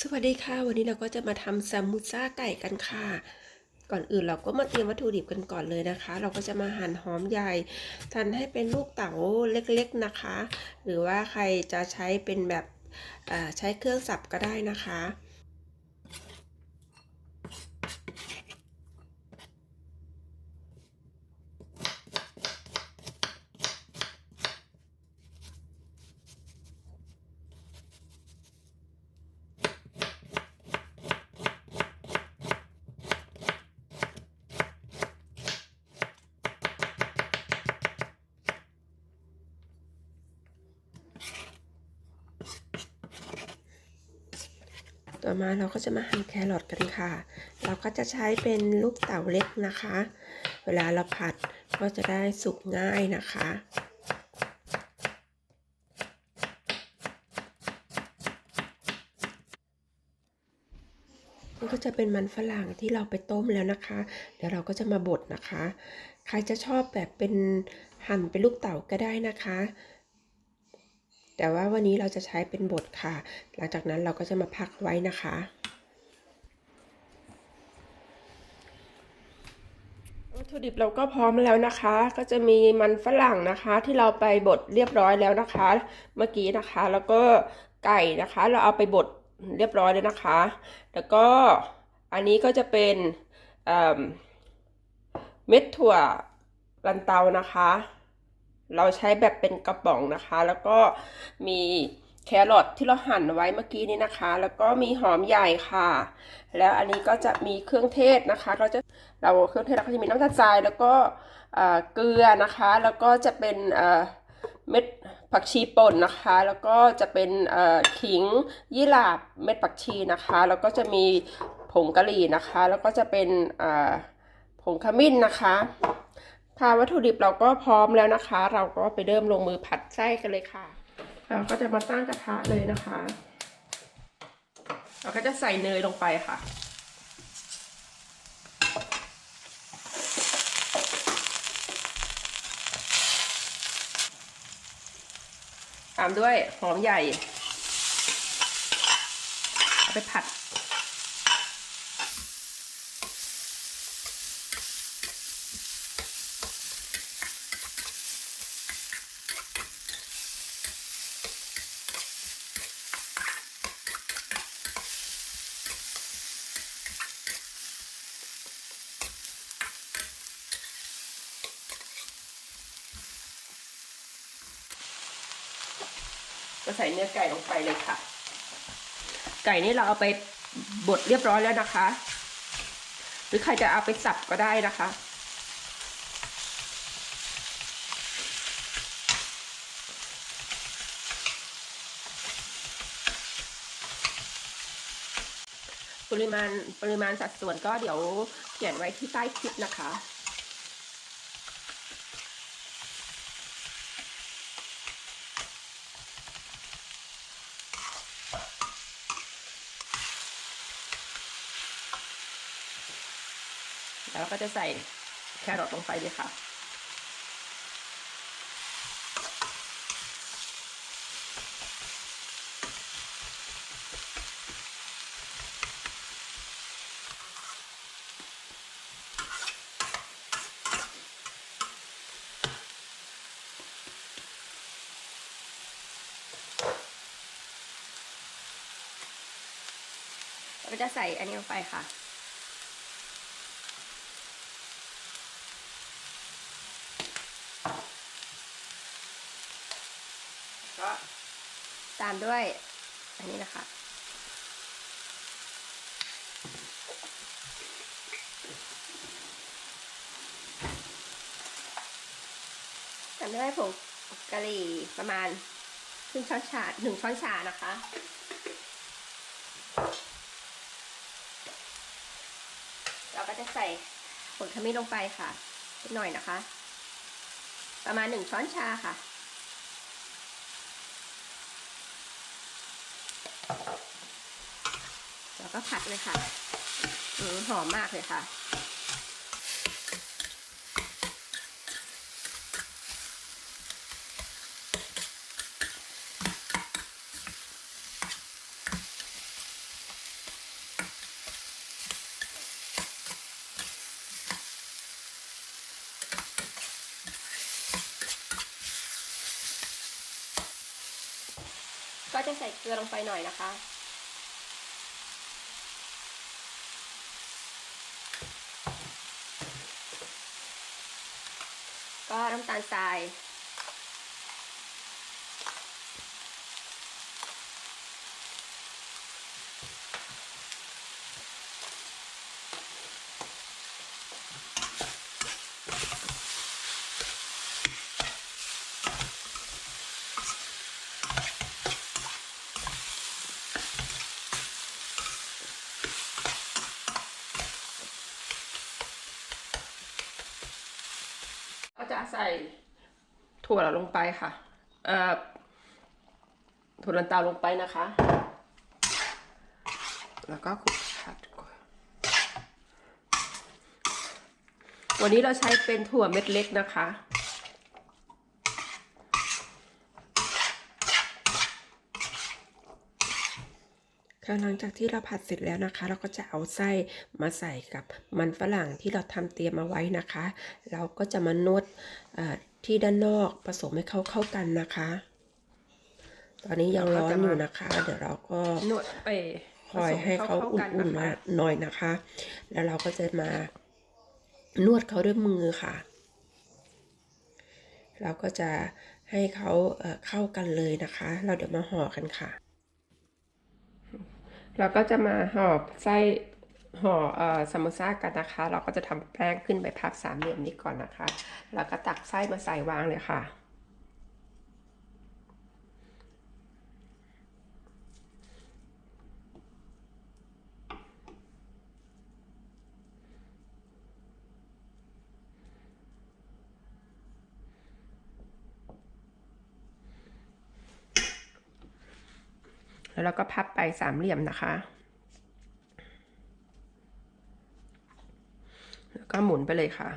สวัสดีค่ะ วันนี้เราก็จะมาทำซามูซ่าไก่กันค่ะ ก่อนอื่นเราก็มาเตรียมวัตถุดิบกันก่อนเลยนะคะ เราก็จะมาหั่นหอมใหญ่ทันให้เป็นลูกเต๋าเล็กๆนะคะ หรือว่าใครจะใช้เป็นแบบใช้เครื่องสับก็ได้นะคะ ต่อมาเราก็จะมาหั่นแครอทกันค่ะ เราก็จะใช้เป็นลูกเต๋าเล็กนะคะ เวลาเราผัดก็จะได้สุกง่ายนะคะนี่ก็จะเป็นมันฝรั่งที่เราไปต้มแล้วนะคะ เดี๋ยวเราก็จะมาบดนะคะ ใครจะชอบแบบเป็นหั่นเป็นลูกเต๋าก็ได้นะคะ แต่ว่าวันนี้เราจะใช้เป็นบดค่ะ หลังจากนั้นเราก็จะมาพักไว้นะคะวัตถุดิบเราก็พร้อมแล้วนะคะ ก็จะมีมันฝรั่งนะคะ ที่เราไปบดเรียบร้อยแล้วนะคะ เมื่อกี้นะคะ แล้วก็ไก่นะคะ เราเอาไปบดเรียบร้อยแล้วนะคะ แล้วก็อันนี้ก็จะเป็นเม็ดถั่วลันเตานะคะ เราใช้แบบเป็นกระป๋องนะคะ แล้วก็มีแครอทที่เราหั่นไว้เมื่อกี้นี้นะคะ แล้วก็มีหอมใหญ่ค่ะ แล้วอันนี้ก็จะมีเครื่องเทศนะคะก็จะเราเครื่องเทศเราก็จะมีน้ำตาลทรายแล้วก็เกลือนะคะ แล้วก็จะเป็นเม็ดผักชีป่นนะคะ แล้วก็จะเป็นขิงยี่หร่าเม็ดผักชีนะคะ แล้วก็จะมีผงกะหรี่นะคะ แล้วก็จะเป็นผงขมิ้นนะคะ ค่ะวัตถุดิบเราก็พร้อมแล้วนะคะ เราก็ไปเริ่มลงมือผัดไส้กันเลยค่ะ เราก็จะมาตั้งกระทะเลยนะคะ เราก็จะใส่เนยลงไปค่ะตามด้วยหอมใหญ่ เอาไปผัด ก็ใส่เนื้อไก่ลงไปเลยค่ะ ไก่นี่เราเอาไปบดเรียบร้อยแล้วนะคะ หรือใครจะเอาไปสับก็ได้นะคะปริมาณปริมาณสัดส่วนก็เดี๋ยวเขียนไว้ที่ใต้คลิปนะคะ แล้วเราก็จะใส่แครอทลงไปเลยค่ะ เราจะใส่อันนี้ลงไปค่ะามด้วย อันนี้นะคะ ตามด้วยผงกะหรี่ประมาณครึ่งช้อนชาหนึ่งช้อนชานะคะเราก็จะใส่ผงขมิ้นลงไปค่ะนิดหน่อยนะคะ ประมาณหนึ่งช้อนชาค่ะ ก็ผัดเลยค่ะอหอมมากเลยค่ะ ก็จะใส่เกลือลงไปหน่อยนะคะ ก็น้ำตาลทรายก็ จะใส่ถั่วลงไปค่ะเอ่อถั่วลันเตาลงไปนะคะ แล้วก็คลุกขัดก่อนวันนี้เราใช้เป็นถั่วเม็ดเล็กนะคะ ค่ะหลังจากที่เราผัดเสร็จแล้วนะคะ เราก็จะเอาไส้มาใส่กับมันฝรั่งที่เราทำเตรียมมาไว้นะคะ เราก็จะมานวดเอ่อที่ด้านนอกผสมให้เขาเข้ากันนะคะ ตอนนี้ยังร้อนอยู่นะคะ เดี๋ยวเราก็นวดไปคอยให้เขาอุ่นๆมาหน่อยนะคะ แล้วเราก็จะมานวดเขาด้วยมือค่ะ เราก็จะให้เขาเอ่อเข้ากันเลยนะคะ เราเดี๋ยวมาห่อกันค่ะ เราก็จะมาห่อไส้ห่อเอ่อซามโมซ่ากันนะคะ เราก็จะทำแป้งขึ้นไปพับสามเหลี่ยมนี้ก่อนนะคะ แล้วก็ตักไส้มาใส่วางเลยค่ะ แล้วเราก็พับไปสามเหลี่ยมนะคะ แล้วก็หมุนไปเลยค่ะ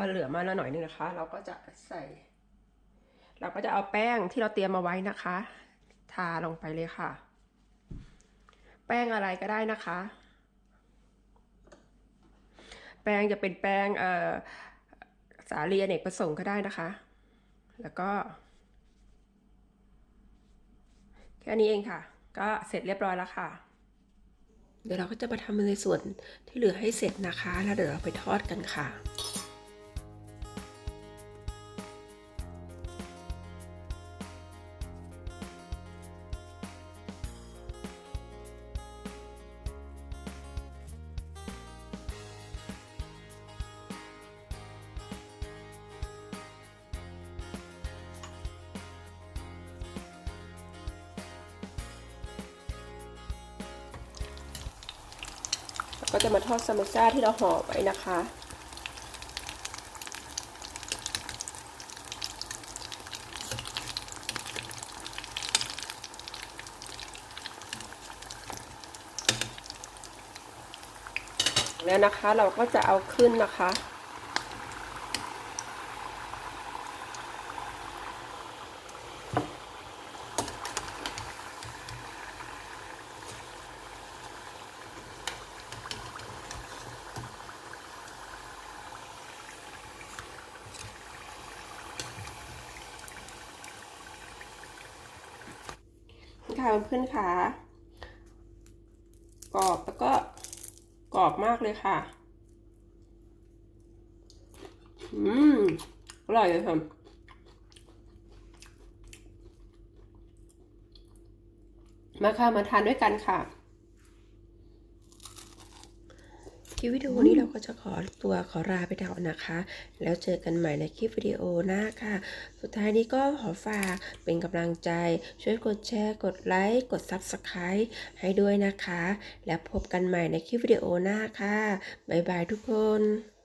พอเหลือมาแล้วหน่อยนึงนะคะ เราก็จะใส่ เราก็จะเอาแป้งที่เราเตรียมมาไว้นะคะ ทาลงไปเลยค่ะ แป้งอะไรก็ได้นะคะ แป้งจะเป็นแป้งเอ่อสาลีอเนกประสงค์ก็ได้นะคะ แล้วก็ แค่นี้เองค่ะ ก็เสร็จเรียบร้อยแล้วค่ะเดี๋ยวเราก็จะมาทำในส่วนที่เหลือให้เสร็จนะคะ แล้วเดี๋ยวเราไปทอดกันค่ะ ก็จะมาทอดซามบูซ่าที่เราห่อไว้นะคะ แล้วนะคะเราก็จะเอาขึ้นนะคะ ค่ะเพื่อนๆค่ะกรอบแล้วก็กรอบมากเลยค่ะ อืม อร่อยเลยค่ะมาค่ะมาทานด้วยกันค่ะ คลิปวิดีโอนี้เราก็จะขอตัวขอลาไปก่อนนะคะ แล้วเจอกันใหม่ในคลิปวิดีโอหน้าค่ะ สุดท้ายนี้ก็ขอฝากเป็นกำลังใจ ช่วยกดแชร์ กดไลค์กด Subscribe ให้ด้วยนะคะ แล้วพบกันใหม่ในคลิปวิดีโอหน้าค่ะ บ๊ายบายทุกคน